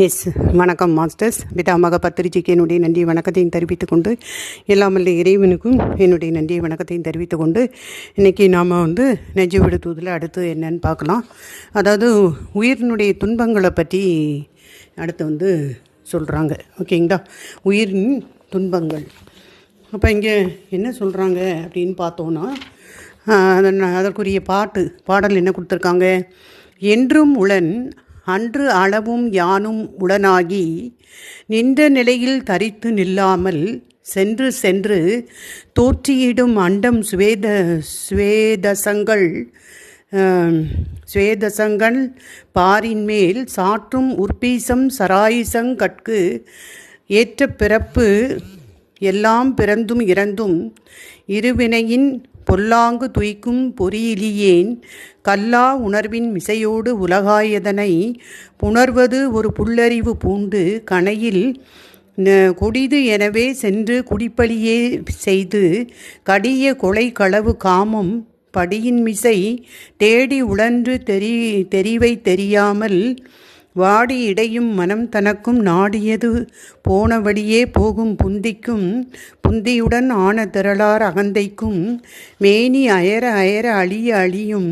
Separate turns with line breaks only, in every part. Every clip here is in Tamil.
எஸ் வணக்கம் மாஸ்டர்ஸ். பிதாமக பத்திரிகைக்கு என்னுடைய நன்றி வணக்கத்தையும் தெரிவித்துக் கொண்டு எல்லாமல்ல இறைவனுக்கும் என்னுடைய நன்றிய வணக்கத்தையும் தெரிவித்துக் கொண்டு இன்றைக்கி நாம் வந்து நெஞ்சு விடுத்துவதில் அடுத்து என்னன்னு பார்க்கலாம். அதாவது உயிரினுடைய துன்பங்களை பற்றி அடுத்து வந்து சொல்கிறாங்க ஓகேங்களா? உயிரின் துன்பங்கள். அப்போ இங்கே என்ன சொல்கிறாங்க அப்படின்னு பார்த்தோன்னா அதன் அதற்குரிய பாட்டு பாடல் என்ன கொடுத்துருக்காங்க? என்றும் உளன் அன்று அளவும் யானும் உளனாகி நின்ற நிலையில் தரித்து நில்லாமல் சென்று சென்று தோற்றியிடும் அண்டம் சுவேத சுவேதசங்கள் சுவேதசங்கள் பாரின் மேல் சாற்றும் உற்பீசம் சராயிசங்கட்கு ஏற்ற பிறப்பு எல்லாம் பிறந்தும் இறந்தும் இருவினையின் பொல்லாங்கு துய்க்கும் பொறியிலியேன் கல்லா உணர்வின் மிசையோடு உலகாயதனை புணர்வது ஒரு புல்லறிவு பூண்டு கணையில் கொடிது எனவே சென்று குடிப்பழியே செய்து கடிய கொலை களவு காமம் படியின் மிசை தேடி உழன்று தெரி தெரிவை தெரியாமல் வாடி இடையும் மனம் தனக்கும் நாடியது. போன வழியே போகும் புந்திக்கும் புந்தியுடன் ஆன திரளார் அகந்தைக்கும் மேனி அயர அயர அழிய அழியும்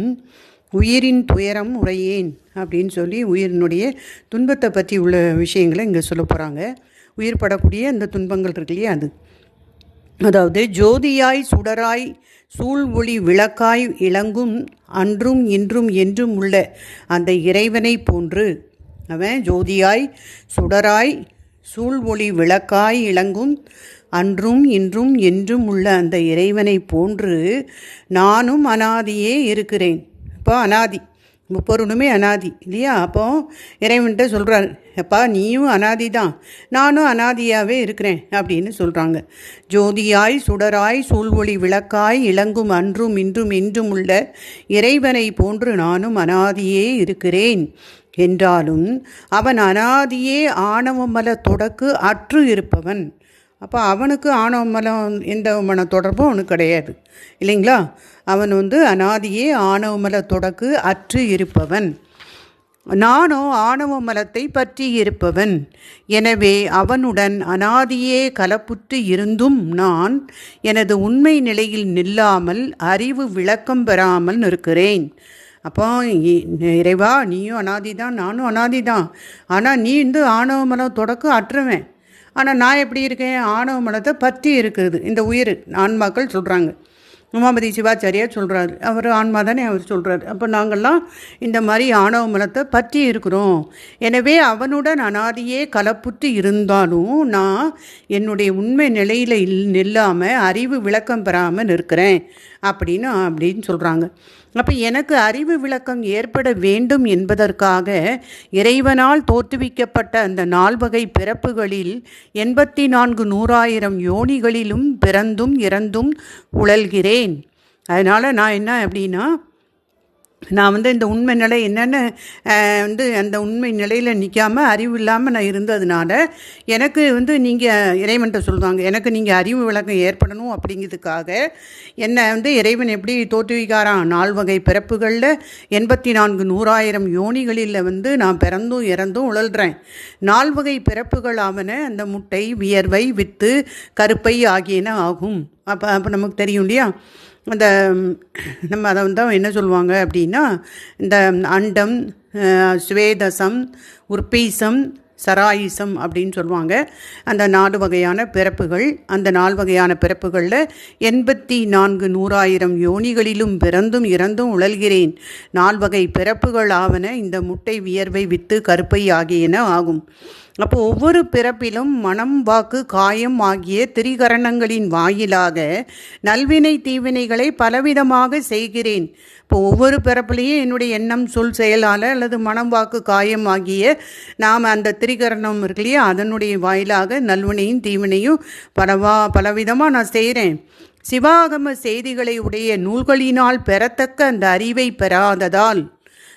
உயிரின் துயரம் உரையேன் அப்படின்னு சொல்லி உயிரினுடைய துன்பத்தை பற்றி உள்ள விஷயங்களை இங்கே சொல்ல போகிறாங்க உயிர் படக்கூடிய அந்த துன்பங்கள் இருக்கு இல்லையா அது? அதாவது ஜோதியாய் சுடராய் சூழ் ஒளி விளக்காய் இளங்கும் அன்றும் இன்றும் என்றும் உள்ள அந்த இறைவனை போன்று அவன் ஜோதியாய் சுடராய் சூழ்வொளி விளக்காய் இளங்கும். அன்றும் இன்றும் என்றும் உள்ள அந்த இறைவனை போன்று நானும் அனாதியே இருக்கிறேன். இப்போ அனாதி. முப்பொருளுமே அனாதி இல்லையா? அப்போ இறைவன்கிட்ட சொல்கிறார் அப்பா நீயும் அனாதி தான் நானும் அனாதியாகவே இருக்கிறேன் அப்படின்னு சொல்கிறாங்க ஜோதியாய் சுடராய் சூழ்வொளி விளக்காய் இளங்கும். அன்றும் இன்றும் இன்றும் உள்ள இறைவனை போன்று நானும் அனாதியே இருக்கிறேன். என்றாலும் அவன் அனாதியே ஆணவமல தொடக்கு அற்று இருப்பவன். அப்போ அவனுக்கு ஆணவ மலம் எந்த மன தொடர்பும் அவனுக்கு கிடையாது. இல்லைங்களா? அவன் வந்து அனாதியே ஆணவ மல தொடக்கு அற்று இருப்பவன். நானோ ஆணவ மலத்தை பற்றி இருப்பவன். எனவே அவனுடன் அனாதியே கலப்புற்று இருந்தும் நான் எனது உண்மை நிலையில் நில்லாமல் அறிவு விளக்கம் பெறாமல் இருக்கிறேன் அப்போ இ- இறைவா நீயும் அனாதி தான் நானும் அனாதி தான் ஆனால் நீ வந்து ஆணவ மலம் தொடக்க அற்றுவேன். ஆனால் நான் எப்படி இருக்கேன்? ஆணவ மலத்தை பற்றி இருக்குது. இந்த உயிர் ஆன்மாக்கள் சொல்கிறாங்க உமாபதி சிவாச்சாரியார் சொல்கிறாரு அவர் ஆன்மா தானே அவர் சொல்கிறார் அப்போ நாங்கள்லாம் இந்த மாதிரி ஆணவ மலத்தை பற்றி இருக்கிறோம். எனவே அவனுடன் அனாதியே கலப்புற்று இருந்தாலும் நான் என்னுடைய உண்மை நிலையில் இல் நில்லாமல் அறிவு விளக்கம் பெறாமல் இருக்கிறேன் அப்படின்னு அப்படின்னு சொல்கிறாங்க அப்போ எனக்கு அறிவு விளக்கம் ஏற்பட வேண்டும் என்பதற்காக இறைவனால் தோற்றுவிக்கப்பட்ட அந்த நால்வகை பிறப்புகளில் எண்பத்தி நான்கு நூறாயிரம் யோனிகளிலும் பிறந்தும் இறந்தும் உழல்கிறேன். அதனால் நான் என்ன அப்படின்னா நான் வந்து இந்த உண்மை நிலை என்னென்னு வந்து அந்த உண்மை நிலையில் நிற்காமல் அறிவு இல்லாமல் நான் இருந்ததுனால எனக்கு வந்து நீங்கள் இறைவன்கிட்ட சொல்லுவாங்க எனக்கு நீங்கள் அறிவு விளக்கம் ஏற்படணும் அப்படிங்கிறதுக்காக என்னை வந்து இறைவன் எப்படி தோற்றுவிக்காரான் நால் வகை பிறப்புகளில் எண்பத்தி நான்கு நூறாயிரம் யோனிகளில் வந்து நான் பிறந்தும் இறந்தும் உழல்றேன். நால் வகை பிறப்புகள் ஆவன அந்த முட்டை வியர்வை வித்து கருப்பை ஆகியன ஆகும். அப்போ அப்போ நமக்கு தெரியும் இல்லையா? அந்த நம்ம அதை வந்து என்ன சொல்லுவாங்க அப்படின்னா இந்த அண்டம் சுவேதசம் உற்பீசம் சராயிசம் அப்படின்னு சொல்லுவாங்க. அந்த நாலு வகையான பிறப்புகள் அந்த நாலு வகையான பிறப்புகளில் எண்பத்தி நான்கு நூறாயிரம் யோனிகளிலும் பிறந்தும் இறந்தும் உழல்கிறேன். நால்வகை பிறப்புகள் ஆவன இந்த முட்டை வியர்வை வித்து கருப்பை ஆகியன ஆகும். அப்போ ஒவ்வொரு பிறப்பிலும் மனம் வாக்கு காயம் ஆகிய திரிகரணங்களின் வாயிலாக நல்வினை தீவினைகளை பலவிதமாக செய்கிறேன். இப்போ ஒவ்வொரு பிறப்புலேயும் என்னுடைய எண்ணம் சொல் செயலால் அல்லது மனம் வாக்கு காயம் ஆகிய நாம் அந்த திரிகரணம் இருக்கு இல்லையா? அதனுடைய வாயிலாக நல்வினையும் தீவினையும் பலவா பலவிதமாக நான் செய்கிறேன் சிவாகம செய்திகளை உடைய நூல்களினால் பெறத்தக்க அந்த அறிவை பெறாததால்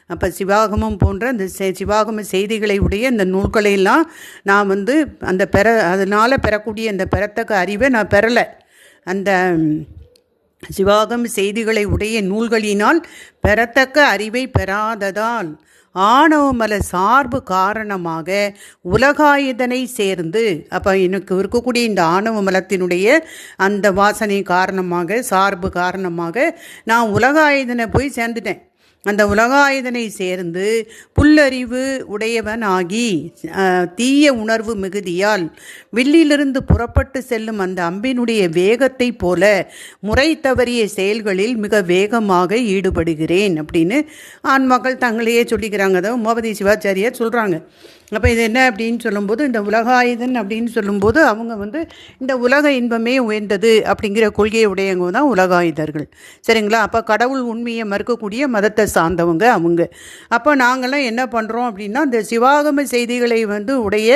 அப்போ சிவாகமம் போன்ற அந்த செ- சிவாகம செய்திகளை உடைய இந்த நூல்களையெல்லாம் நான் வந்து அந்த பெற அதனால் பெறக்கூடிய அந்த பெறத்தக்க அறிவை நான் பெறலை. அந்த சிவாகம் செய்திகளை உடைய நூல்களினால் பெறத்தக்க அறிவை பெறாததால் ஆணவமல சார்பு காரணமாக உலகாயுதனை சேர்ந்து அப்போ எனக்கு இருக்கக்கூடிய இந்த ஆணவ மலத்தினுடைய அந்த வாசனை காரணமாக சார்பு காரணமாக நான் உலகாயுதனை போய் சேர்ந்துட்டேன். அந்த உலகாயுதனை சேர்ந்து புல்லறிவு உடையவன் ஆகி தீய உணர்வு மிகுதியால் வில்லிலிருந்து புறப்பட்டு செல்லும் அந்த அம்பினுடைய வேகத்தை போல முறை தவறிய செயல்களில் மிக வேகமாக ஈடுபடுகிறேன் அப்படின்னு ஆண்மக்கள் தங்களையே சொல்லிக்கிறாங்க. அதை உமாபதி சிவாச்சாரியார் சொல்கிறாங்க அப்போ இது என்ன அப்படின்னு சொல்லும்போது இந்த உலகாயுதன் அப்படின்னு சொல்லும்போது அவங்க வந்து இந்த உலக இன்பமே உயர்ந்தது அப்படிங்கிற கொள்கையை உடையவங்க தான் உலகாயுதர்கள். சரிங்களா? அப்போ கடவுள் உண்மையை மறுக்கக்கூடிய மதத்தை சார்ந்தவங்க அவங்க. அப்போ நாங்கள்லாம் என்ன பண்ணுறோம் அப்படின்னா இந்த சிவாகம செய்திகளை வந்து உடைய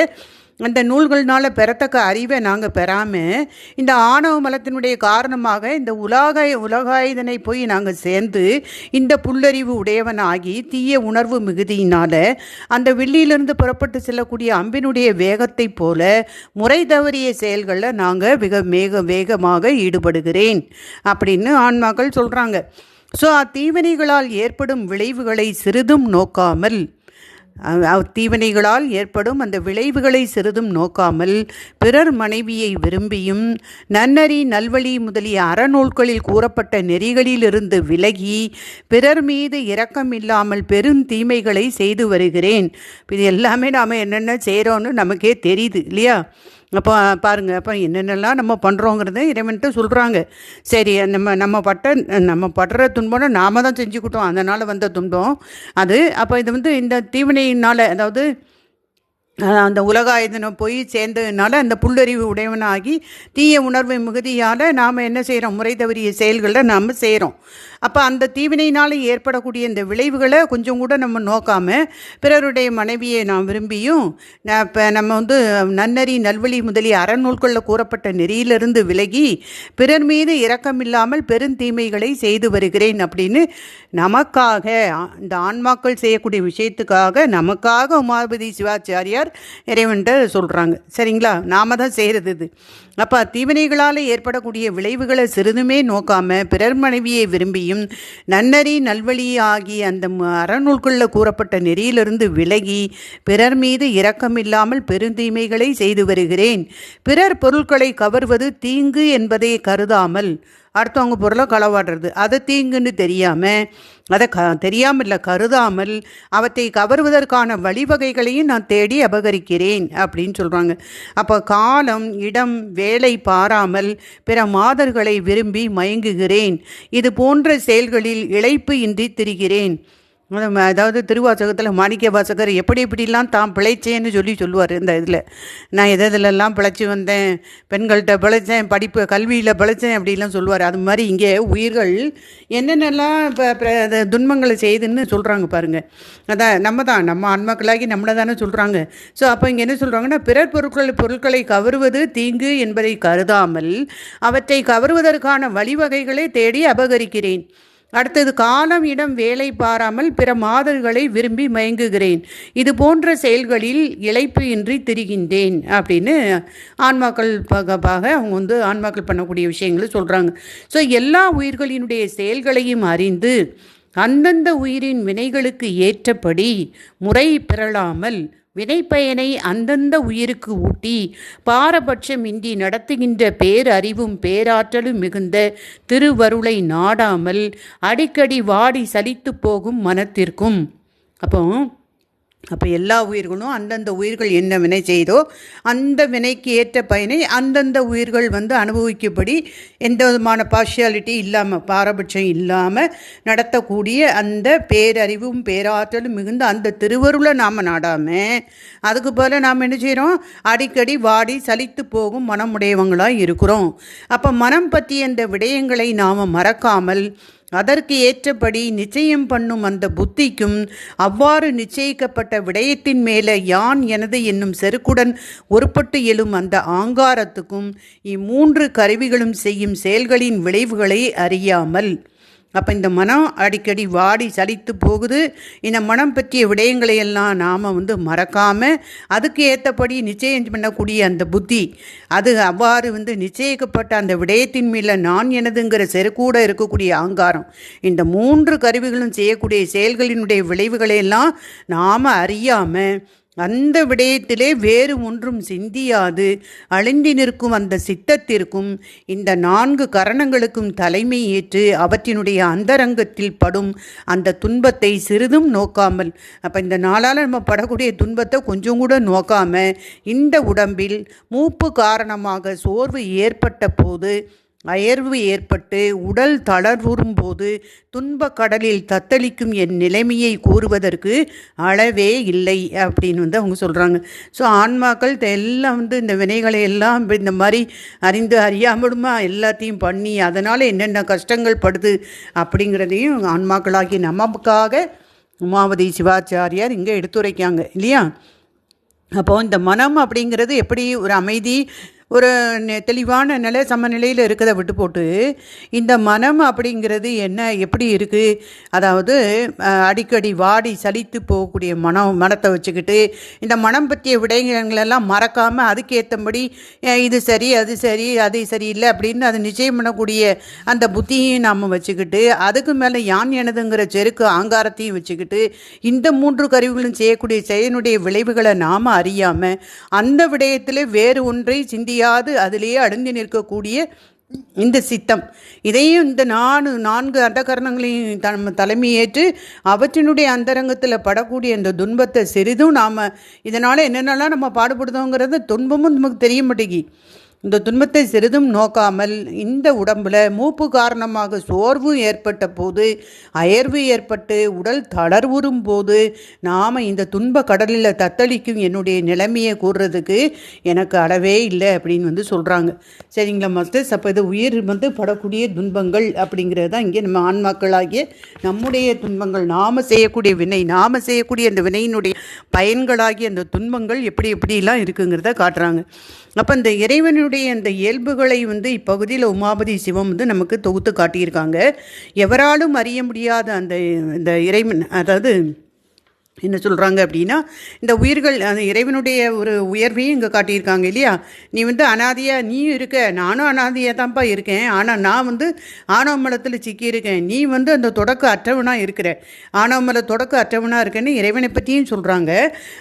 அந்த நூல்கள்னால் பெறத்தக்க அறிவை நாங்கள் பெறாமல் இந்த ஆணவ மலத்தினுடைய காரணமாக இந்த உலக உலகாயுதனை போய் நாங்கள் சேர்ந்து இந்த புல்லறிவு உடையவனாகி தீய உணர்வு மிகுதியினால் அந்த வில்லியிலிருந்து புறப்பட்டு செல்லக்கூடிய அம்பினுடைய வேகத்தை போல முறை தவறிய செயல்களில் நாங்கள் மிக வேக வேகமாக ஈடுபடுகிறேன் அப்படின்னு ஆன்மாக்கள் சொல்கிறாங்க ஸோ அத்தீவனைகளால் ஏற்படும் விளைவுகளை சிறிதும் நோக்காமல் தீவினைகளால் ஏற்படும் அந்த விளைவுகளை சிறிதும் நோக்காமல் பிறர் மனைவியை விரும்பியும் நன்னறி நல்வழி முதலிய அறநூல்களில் கூறப்பட்ட நெறிகளிலிருந்து விலகி பிறர் மீது இரக்கம் இல்லாமல் பெரும் தீமைகளை செய்து வருகிறேன். இது எல்லாமே நாம் என்னென்ன செய்கிறோன்னு நமக்கே தெரியுது இல்லையா? அப்போ பாருங்க அப்போ என்னென்னலாம் நம்ம பண்ணுறோங்கிறத இறைவன்ட்டு சொல்கிறாங்க சரி நம்ம நம்ம பட்ட நம்ம படுற துன்பம் நாம தான் செஞ்சுக்கிட்டோம். அதனால் வந்த துன்பம். அது அப்போ இது வந்து இந்த தீவினையினால் அதாவது அந்த உலகாயுதனை போய் சேர்ந்ததுனால அந்த புல்லறிவு உடையவனாகி தீய உணர்வு மிகுதியால் நாம் என்ன செய்கிறோம் முறை தவறிய செயல்களை நாம் செய்கிறோம் அப்போ அந்த தீவினையினால் ஏற்படக்கூடிய இந்த விளைவுகளை கொஞ்சம் கூட நம்ம நோக்காமல் பிறருடைய மனைவியை நாம் விரும்பியும் இப்போ நம்ம வந்து நன்னறி நல்வழி முதலிய அறநூல்களில் கூறப்பட்ட நெறியிலிருந்து விலகி பிறர் மீது இரக்கம் இல்லாமல் பெருந்தீமைகளை செய்து வருகிறேன் அப்படின்னு நமக்காக ஆ- இந்த ஆன்மாக்கள் செய்யக்கூடிய விஷயத்துக்காக நமக்காக உமாபதி சிவாச்சாரியார் இறைவன்ட்டு சொல்கிறாங்க சரிங்களா? நாம தான் செய்கிறது இது. அப்போ தீவினைகளால் ஏற்படக்கூடிய விளைவுகளை சிறிதுமே நோக்காம பிறர் மனைவியை விரும்பியும் நன்னறி நல்வழி ஆகிய அந்த அறநூல்களில் கூறப்பட்ட நெறியிலிருந்து விலகி பிறர் மீது இரக்கமில்லாமல் பெருந்தீமைகளை செய்து வருகிறேன். பிறர் பொருட்களை கவர்வது தீங்கு என்பதை கருதாமல் அடுத்தவங்க பொருளை களவாடுறது. அதை தீங்குன்னு தெரியாமல் அதை க தெரியாமல் இல்லை கருதாமல் அவற்றை கவருவதற்கான வழிவகைகளையும் நான் தேடி அபகரிக்கிறேன் அப்படின்னு சொல்கிறாங்க அப்போ காலம் இடம் வேலை பாராமல் பிற மாதர்களை விரும்பி மயங்குகிறேன். இது போன்ற செயல்களில் இழைப்பு இன்றி திரிகிறேன். அதாவது திருவாசகத்தில் மாணிக்க வாசகர் எப்படி எப்படிலாம் தான் பிழைச்சேன்னு சொல்லி சொல்லுவார் இந்த இதில். நான் எது எதுலெல்லாம் பிழைச்சி வந்தேன் பெண்கள்கிட்ட பிழைச்சேன் படிப்பு கல்வியில் பிழைச்சேன் அப்படிலாம் சொல்லுவார். அது மாதிரி இங்கே உயிர்கள் என்னென்னலாம் இப்போ துன்பங்களை செய்துன்னு சொல்கிறாங்க பாருங்கள் அதான் நம்ம தான் நம்ம ஆன்மாக்களாகி நம்மளை தானே சொல்கிறாங்க ஸோ அப்போ இங்கே என்ன சொல்கிறாங்கன்னா பிறர் பொருட்கள் பொருட்களை கவருவது தீங்கு என்பதை கருதாமல் அவற்றை கவருவதற்கான வழிவகைகளை தேடி அபகரிக்கிறேன். அடுத்தது காலம் இடம் வேலை பாராமல் பிற மாதர்களை விரும்பி மயங்குகிறேன். இது போன்ற செயல்களில் இழைப்பு இன்றி திரிகின்றேன் அப்படின்னு ஆன்மாக்கள் பகபாக அவங்க வந்து ஆன்மாக்கள் பண்ணக்கூடிய விஷயங்களை சொல்கிறாங்க ஸோ எல்லா உயிர்களினுடைய செயல்களையும் அறிந்து அந்தந்த உயிரின் வினைகளுக்கு ஏற்றபடி முறை பெறலாமல் வினைப்பயனை அந்தந்த உயிருக்கு ஊட்டி பாரபட்சமின்றி நடத்துகின்ற பேரறிவும் பேராற்றலும் மிகுந்த திருவருளை நாடாமல் அடிக்கடி வாடி சலித்து போகும் மனத்திற்கும். அப்போ அப்போ எல்லா உயிர்களும் அந்தந்த உயிர்கள் என்ன வினை செய்தோ அந்த வினைக்கு ஏற்ற பயனை அந்தந்த உயிர்கள் வந்து அனுபவிக்கும்படி எந்த விதமான பார்ஷியாலிட்டி இல்லாமல் பாரபட்சம் இல்லாமல் நடத்தக்கூடிய அந்த பேரறிவும் பேராற்றலும் மிகுந்த அந்த திருவருளை நாம் நாடாமல் அதுக்கு போல் நாம் என்ன செய்கிறோம் அடிக்கடி வாடி சலித்து போகும் மனமுடையவங்களாக இருக்கிறோம். அப்போ மனம் பற்றிய அந்த விடயங்களை நாம் மறக்காமல் அதற்கு ஏற்றபடி நிச்சயம் பண்ணும் அந்த புத்திக்கும் அவ்வாறு நிச்சயிக்கப்பட்ட விடயத்தின் மேலே யான் எனது என்னும் செருக்குடன் ஒருப்பட்டு எழும் அந்த ஆங்காரத்துக்கும் இம்மூன்று கருவிகளும் செய்யும் செயல்களின் விளைவுகளை அறியாமல் அப்போ இந்த மனம் அடிக்கடி வாடி சலித்து போகுது. இந்த மனம் பற்றிய விடயங்களை எல்லாம் நாம் வந்து மறக்காமல் அதுக்கு ஏற்றபடி நிச்சயம் பண்ணக்கூடிய அந்த புத்தி அது அவ்வாறு வந்து நிச்சயிக்கப்பட்ட அந்த விடயத்தின் மேல நான் எனதுங்கிற செருக்கூட இருக்கக்கூடிய ஆங்காரம். இந்த மூன்று கருவிகளும் செய்யக்கூடிய செயல்களினுடைய விளைவுகளை எல்லாம் நாம் அறியாமல் அந்த விடயத்திலே வேறு ஒன்றும் சிந்தியாது. அழிந்தி நிற்கும் அந்த சித்தத்திற்கும் இந்த நான்கு கரணங்களுக்கும் தலைமை ஏற்று அவற்றினுடைய அந்தரங்கத்தில் படும் அந்த துன்பத்தை சிறிதும் நோக்காமல் அப்போ இந்த நாளால் நம்ம படக்கூடிய துன்பத்தை கொஞ்சம் கூட நோக்காமல் இந்த உடம்பில் மூப்பு காரணமாக சோர்வு ஏற்பட்ட போது அயர்வு ஏற்பட்டு உடல் தளர்வுறும் போது துன்ப கடலில் தத்தளிக்கும் என் நிலைமையை கூறுவதற்கு அளவே இல்லை அப்படின்னு வந்து அவங்க சொல்கிறாங்க ஸோ ஆன்மாக்கள் எல்லாம் வந்து இந்த வினைகளை எல்லாம் இந்த மாதிரி அறிந்து அறியாமலுமா எல்லாத்தையும் பண்ணி அதனால் என்னென்ன கஷ்டங்கள் படுது அப்படிங்கிறதையும் ஆன்மாக்களாகி நமக்காக உமாவதி சிவாச்சாரியார் இங்கே எடுத்துரைக்காங்க இல்லையா? அப்போது இந்த மனம் அப்படிங்கிறது எப்படி ஒரு அமைதி ஒரு தெளிவான நிலை சமநிலையில் இருக்கிறத விட்டு போட்டு இந்த மனம் அப்படிங்கிறது என்ன எப்படி இருக்குது அதாவது அடிக்கடி வாடி சலித்து போகக்கூடிய மனம் மனத்தை வச்சுக்கிட்டு இந்த மனம் பற்றிய விடயங்களெல்லாம் மறக்காமல் அதுக்கேற்றபடி இது சரி அது சரி அது சரியில்லை அப்படின்னு அதை நிச்சயம் பண்ணக்கூடிய அந்த புத்தியையும் நாம் வச்சுக்கிட்டு அதுக்கு மேலே யான் எனதுங்கிற செருக்கு ஆங்காரத்தையும் வச்சுக்கிட்டு இந்த மூன்று கருவிகளும் செய்யக்கூடிய செயலினுடைய விளைவுகளை நாம் அறியாமல் அந்த விடயத்தில் வேறு ஒன்றை சிந்தி தெரியாது அதிலேயே அடைந்து நிற்கக்கூடிய இந்த சித்தம். இதையும் இந்த நானு நான்கு அந்தகரணங்களையும் த தலைமையேற்று அவற்றினுடைய அந்தரங்கத்தில் படக்கூடிய இந்த துன்பத்தை சிறிதும் நாம் இதனால் என்னென்னலாம் நம்ம பாடுபடுதோங்கிறது துன்பமும் நமக்கு தெரிய மாட்டேங்கி. இந்த துன்பத்தை சிறிதும் நோக்காமல் இந்த உடம்பில் மூப்பு காரணமாக சோர்வு ஏற்பட்ட போது அயர்வு ஏற்பட்டு உடல் தளர்வுறும் போது நாம் இந்த துன்ப கடலில் தத்தளிக்கும் என்னுடைய நிலைமையை கூறுறதுக்கு எனக்கு அளவே இல்லை அப்படின்னு வந்து சொல்கிறாங்க சரிங்களா மாஸ்டர்ஸ்? அப்போ இது உயிர் வந்து படக்கூடிய துன்பங்கள் அப்படிங்கிறது தான் இங்கே நம்ம ஆன்மாக்களாகிய நம்முடைய துன்பங்கள். நாம் செய்யக்கூடிய வினை நாம் செய்யக்கூடிய அந்த வினையினுடைய பயன்களாகிய அந்த துன்பங்கள் எப்படி எப்படிலாம் இருக்குங்கிறத காட்டுறாங்க. அப்போ இந்த இறைவனுடைய அந்த இயல்புகளை வந்து இப்பகுதியில் உமாபதி சிவம் வந்து நமக்கு தொகுத்து காட்டியிருக்காங்க. எவராலும் அறிய முடியாத அந்த இந்த இறைவன் அதாவது என்ன சொல்கிறாங்க அப்படின்னா இந்த உயிர்கள் அந்த இறைவனுடைய ஒரு உயர்வையும் இங்கே காட்டியிருக்காங்க இல்லையா? நீ வந்து அனாதியாக நீயும் இருக்க நானும் அனாதியாக தான்ப்பா இருக்கேன். ஆனால் நான் வந்து ஆணவமலத்தில் சிக்கியிருக்கேன் நீ வந்து அந்த தொடக்க அற்றவனாக இருக்கிற. ஆணவமல தொடக்க அற்றவனாக இருக்கேன்னு இறைவனை பற்றியும் சொல்கிறாங்க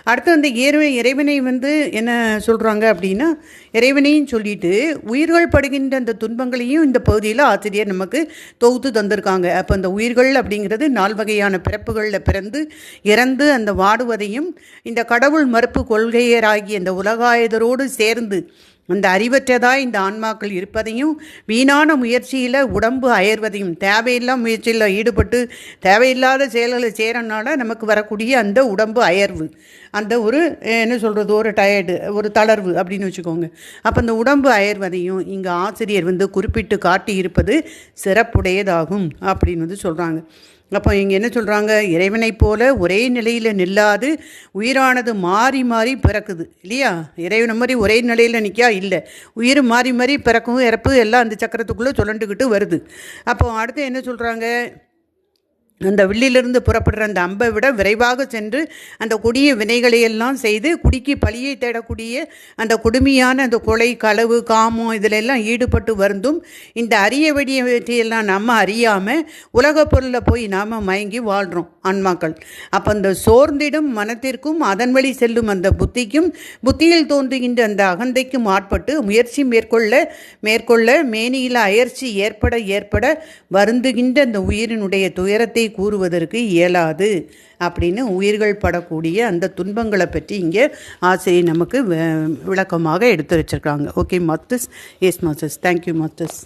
அடுத்து அந்த இறைவன் இறைவனை வந்து என்ன சொல்கிறாங்க அப்படின்னா இறைவனையும் சொல்லிட்டு உயிர்கள் படுகின்ற அந்த துன்பங்களையும் இந்த பகுதியில் ஆசிரியர் நமக்கு தொகுத்து தந்திருக்காங்க. அப்போ அந்த உயிர்கள் அப்படிங்கிறது நால் வகையான பிறப்புகளில் பிறந்து இறந்து அந்த வாடுவதையும் இந்த கடவுள் மறுப்பு கொள்கையராகிய இந்த உலகாயுதரோடு சேர்ந்து அந்த அறிவற்றதாய் இந்த ஆன்மாக்கள் இருப்பதையும் வீணான முயற்சியில் உடம்பு அயர்வதையும் தேவையில்லா முயற்சியில் ஈடுபட்டு தேவையில்லாத செயல்களை செய்கிறனால நமக்கு வரக்கூடிய அந்த உடம்பு அயர்வு. அந்த ஒரு என்ன சொல்கிறது ஒரு டயர்டு ஒரு தளர்வு அப்படின்னு வச்சுக்கோங்க. அப்போ அந்த உடம்பு அயர்வதையும் இங்கே ஆசிரியர் வந்து குறிப்பிட்டு காட்டியிருப்பது சிறப்புடையதாகும் அப்படின்னு வந்து சொல்கிறாங்க அப்போ இங்கே என்ன சொல்கிறாங்க இறைவனைப் போல ஒரே நிலையில் நில்லாது உயிரானது மாறி மாறி பிறக்குது. இல்லையா? இறைவனை மாதிரி ஒரே நிலையில் நிற்கா இல்லை. உயிர் மாறி மாறி பிறக்கும் இறப்பு எல்லாம் அந்த சக்கரத்துக்குள்ளே சுழண்டுக்கிட்டு வருது. அப்போ அடுத்து என்ன சொல்கிறாங்க அந்த வில்லிலிருந்து புறப்படுற அந்த அம்பை விட விரைவாக சென்று அந்த கொடிய வினைகளையெல்லாம் செய்து குடிக்கு பழியை தேடக்கூடிய அந்த கொடுமையான அந்த கொலை களவு காமம் இதிலெல்லாம் ஈடுபட்டு வருந்தும் இந்த அரிய வெடிய வெற்றியெல்லாம் நம்ம அறியாமல் உலக பொருளில் போய் நாம் மயங்கி வாழ்கிறோம் ஆன்மாக்கள். அப்போ அந்த சோர்ந்திடும் மனத்திற்கும் அதன் வழி செல்லும் அந்த புத்திக்கும் புத்தியில் தோன்றுகின்ற அந்த அகந்தைக்கும் ஆட்பட்டு முயற்சி மேற்கொள்ள மேற்கொள்ள மேனியில் அயற்சி ஏற்பட ஏற்பட வருந்துகின்ற அந்த உயிரினுடைய துயரத்தை கூறுவதற்கு இயலாது அப்படின்னு உயிர்கள் படக்கூடிய அந்த துன்பங்களை பற்றி இங்கே ஆசிரியர் நமக்கு விளக்கமாக எடுத்து வச்சுருக்காங்க. Okay maths yes maths thank you maths